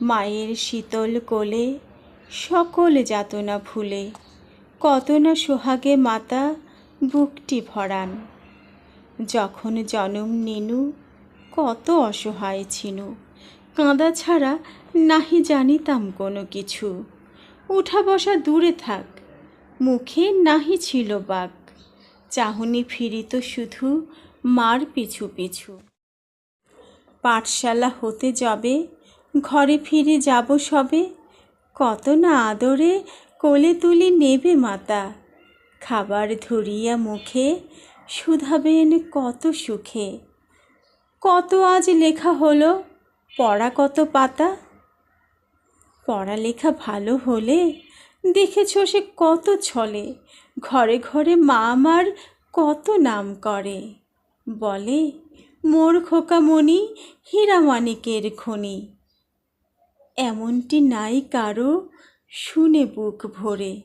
মায়ের শীতল কোলে সকল যাতনা ভুলে, কত না সোহাগে মাতা বুকটি ভরান। যখন জনম নিনু, কত অসহায় ছিনু। কাঁদা ছাড়া নাহি জানিতাম কোনো কিছু। উঠা বসা দূরে থাক, মুখে নাহি ছিল বাক। চাহনি ফিরিত শুধু মার পিছু পিছু। পাঠশালা হতে যাবে ঘরে ফিরে যাব সবে? কত না আদরে কোলে তুলি নেবে মাতা। খাবার ধরিয়া মুখে শুধাবেন কত সুখে। কত আজ লেখা হলো, পড়া কত পাতা? পড়ালেখা ভালো হলে দেখেছ সে কত ছলে, ঘরে ঘরে মা আমার কত নাম করে। বলে, মোর খোকামণি হীরামানিকের খনি। এমনটি নাই কারও শুনে বুক ভরে।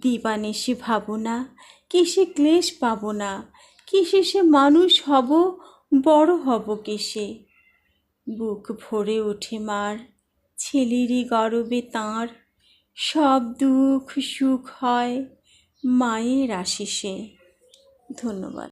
দিবানিশি ভাবনা কিসে ক্লেশ পাব না, কিসে সে মানুষ হব, বড় হব কিসে? বুক ভরে ওঠে মার, ছেলেরই গরবে তাঁর, সব দুঃখ সুখ হয় মায়ের আশিসে। ধন্যবাদ।